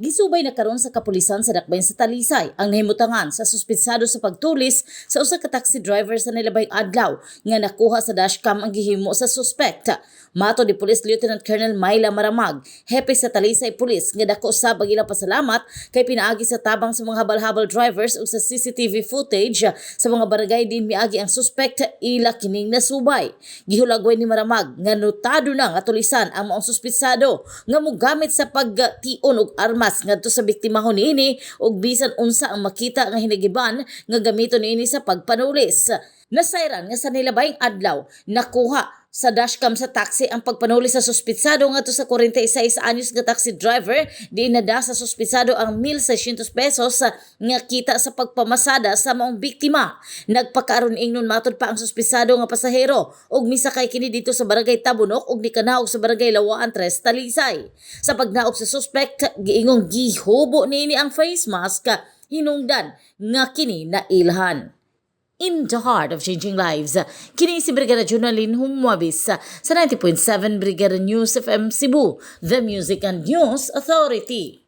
Gisubay na karon sa kapulisan sa Dakbayn sa Talisay ang nahimutangan sa suspitsado sa pagtulis sa usa ka taxi driver sa nilabay adlaw nga nakuha sa dashcam ang gihimo sa suspect. Mato ni Police Lieutenant Colonel Myla Maramag, hepe sa Talisay Police nga dako sa ilang pasalamat kay pinaagi sa tabang sa mga habal-habal drivers ug sa CCTV footage sa mga barangay din miagi ang suspect ila kining nasubay. Gihulagway ni Maramag nga notado na nga tulisan ang maong suspitsado nga mogamit sa pagtion og armas ngadto sa biktima niini ug bisan unsa ang makita nga hinagiban nga gamiton niini sa pagpanulis. Nasayran nga sa nilabayng adlaw nakuha sa dashcam sa taxi ang pagpanuli sa suspitsado ngadto sa 46 anyos nga taxi driver di nada sa suspitsado ang 1,600 pesos nga kita sa pagpamasada sa maong biktima. Nagpakaaron ingnon matod pa ang suspitsado nga pasahero ug misakay kini dito sa barangay Tabunok ug nikanaog sa barangay Lawaan Tres Talisay. Sa pagnaog sa suspect giingong gihubo niini ang face mask hinungdan nga kini na ilhan in the heart of changing lives. Kini si Brigada Junalyn Humwabis sa 90.7 Brigada News FM Cebu, the Music and News Authority.